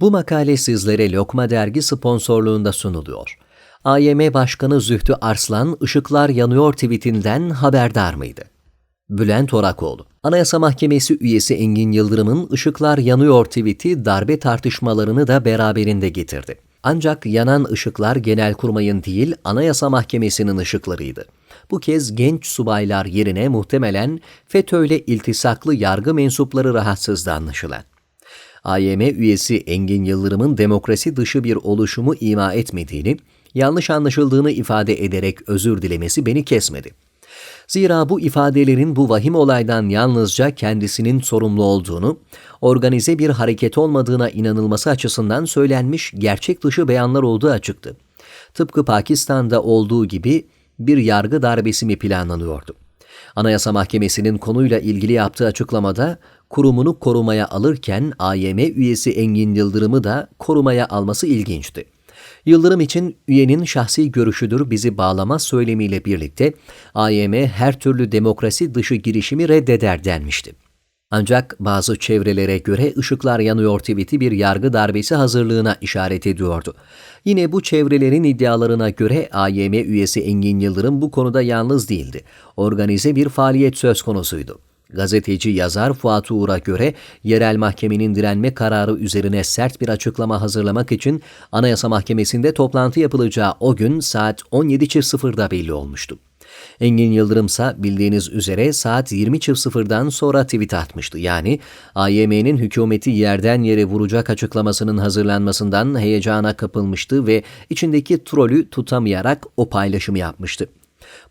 Bu makale sizlere Lokma Dergi sponsorluğunda sunuluyor. AYM Başkanı Zühtü Arslan, Işıklar Yanıyor tweetinden haberdar mıydı? Bülent Orakoğlu Anayasa Mahkemesi üyesi Engin Yıldırım'ın Işıklar Yanıyor tweeti darbe tartışmalarını da beraberinde getirdi. Ancak yanan ışıklar Genelkurmay'ın değil Anayasa Mahkemesi'nin ışıklarıydı. Bu kez genç subaylar yerine muhtemelen FETÖ'yle iltisaklı yargı mensupları rahatsızdı anlaşılan. AYM üyesi Engin Yıldırım'ın demokrasi dışı bir oluşumu ima etmediğini, yanlış anlaşıldığını ifade ederek özür dilemesi beni kesmedi. Zira bu ifadelerin bu vahim olaydan yalnızca kendisinin sorumlu olduğunu, organize bir hareket olmadığına inanılması açısından söylenmiş gerçek dışı beyanlar olduğu açıktı. Tıpkı Pakistan'da olduğu gibi bir yargı darbesi mi planlanıyordu? Anayasa Mahkemesi'nin konuyla ilgili yaptığı açıklamada kurumunu korumaya alırken AYM üyesi Engin Yıldırım'ı da korumaya alması ilginçti. Yıldırım için üyenin şahsi görüşüdür bizi bağlamaz söylemiyle birlikte AYM her türlü demokrasi dışı girişimi reddeder denmişti. Ancak bazı çevrelere göre ışıklar yanıyor tweet'i bir yargı darbesi hazırlığına işaret ediyordu. Yine bu çevrelerin iddialarına göre AYM üyesi Engin Yıldırım bu konuda yalnız değildi. Organize bir faaliyet söz konusuydu. Gazeteci yazar Fuat Uğur'a göre yerel mahkemenin direnme kararı üzerine sert bir açıklama hazırlamak için Anayasa Mahkemesi'nde toplantı yapılacağı o gün saat 17.00'da belli olmuştu. Engin Yıldırım ise bildiğiniz üzere saat 20.00'dan sonra tweet atmıştı. Yani AYM'nin hükümeti yerden yere vuracak açıklamasının hazırlanmasından heyecana kapılmıştı ve içindeki trolü tutamayarak o paylaşımı yapmıştı.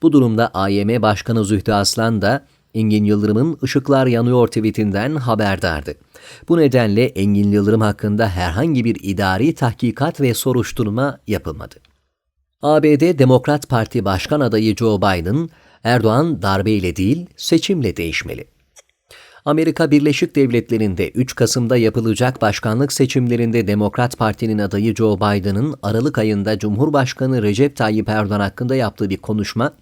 Bu durumda AYM Başkanı Zühtü Aslan da Engin Yıldırım'ın Işıklar Yanıyor tweetinden haberdardı. Bu nedenle Engin Yıldırım hakkında herhangi bir idari tahkikat ve soruşturma yapılmadı. ABD Demokrat Parti Başkan adayı Joe Biden, Erdoğan darbeyle değil seçimle değişmeli. Amerika Birleşik Devletleri'nde 3 Kasım'da yapılacak başkanlık seçimlerinde Demokrat Parti'nin adayı Joe Biden'ın Aralık ayında Cumhurbaşkanı Recep Tayyip Erdoğan hakkında yaptığı bir konuşma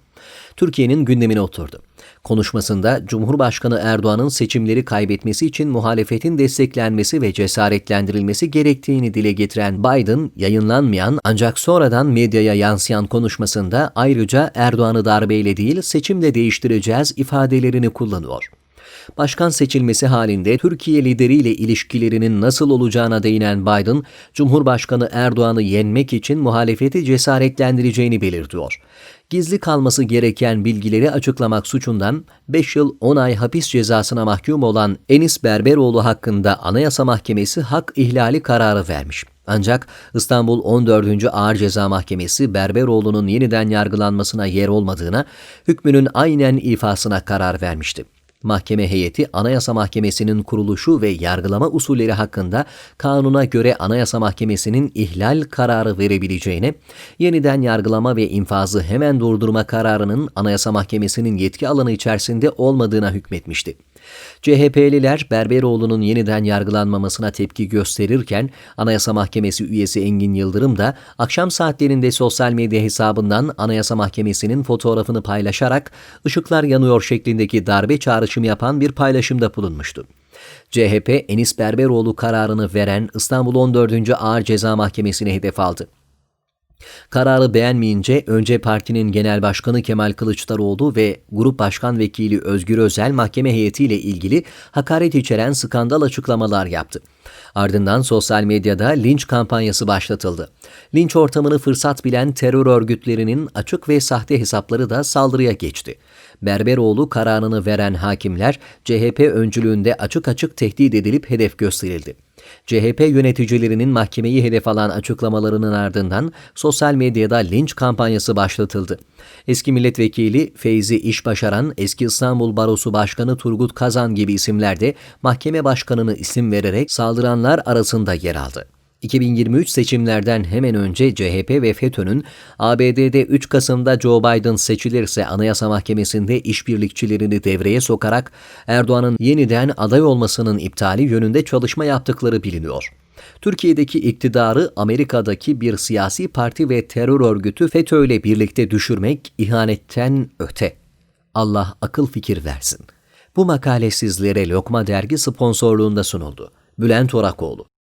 Türkiye'nin gündemine oturdu. Konuşmasında Cumhurbaşkanı Erdoğan'ın seçimleri kaybetmesi için muhalefetin desteklenmesi ve cesaretlendirilmesi gerektiğini dile getiren Biden, yayınlanmayan ancak sonradan medyaya yansıyan konuşmasında ayrıca Erdoğan'ı darbeyle değil seçimle değiştireceğiz ifadelerini kullanıyor. Başkan seçilmesi halinde Türkiye lideriyle ilişkilerinin nasıl olacağına değinen Biden, Cumhurbaşkanı Erdoğan'ı yenmek için muhalefeti cesaretlendireceğini belirtiyor gizli kalması gereken bilgileri açıklamak suçundan 5 yıl 10 ay hapis cezasına mahkum olan Enis Berberoğlu hakkında Anayasa Mahkemesi hak ihlali kararı vermiş. Ancak İstanbul 14. Ağır Ceza Mahkemesi Berberoğlu'nun yeniden yargılanmasına yer olmadığına, hükmünün aynen ifasına karar vermişti. Mahkeme heyeti Anayasa Mahkemesi'nin kuruluşu ve yargılama usulleri hakkında kanuna göre Anayasa Mahkemesi'nin ihlal kararı verebileceğine, yeniden yargılama ve infazı hemen durdurma kararının Anayasa Mahkemesi'nin yetki alanı içerisinde olmadığına hükmetmişti. CHP'liler Berberoğlu'nun yeniden yargılanmamasına tepki gösterirken Anayasa Mahkemesi üyesi Engin Yıldırım da akşam saatlerinde sosyal medya hesabından Anayasa Mahkemesi'nin fotoğrafını paylaşarak ışıklar yanıyor şeklindeki darbe çağrışımı yapan bir paylaşımda bulunmuştu. CHP Enis Berberoğlu kararını veren İstanbul 14. Ağır Ceza Mahkemesi'ne hedef aldı. Kararı beğenmeyince önce partinin genel başkanı Kemal Kılıçdaroğlu ve grup başkan vekili Özgür Özel mahkeme heyetiyle ilgili hakaret içeren skandal açıklamalar yaptı. Ardından sosyal medyada linç kampanyası başlatıldı. Linç ortamını fırsat bilen terör örgütlerinin açık ve sahte hesapları da saldırıya geçti. Berberoğlu kararını veren hakimler CHP öncülüğünde açık açık tehdit edilip hedef gösterildi. CHP yöneticilerinin mahkemeyi hedef alan açıklamalarının ardından sosyal medyada linç kampanyası başlatıldı. Eski milletvekili Feyzi İşbaşaran, eski İstanbul Barosu Başkanı Turgut Kazan gibi isimler de mahkeme başkanını isim vererek saldıranlar arasında yer aldı. 2023 seçimlerden hemen önce CHP ve FETÖ'nün ABD'de 3 Kasım'da Joe Biden seçilirse Anayasa Mahkemesi'nde işbirlikçilerini devreye sokarak Erdoğan'ın yeniden aday olmasının iptali yönünde çalışma yaptıkları biliniyor. Türkiye'deki iktidarı Amerika'daki bir siyasi parti ve terör örgütü FETÖ ile birlikte düşürmek ihanetten öte. Allah akıl fikir versin. Bu makale sizlere Lokma Dergi sponsorluğunda sunuldu. Bülent Orakoğlu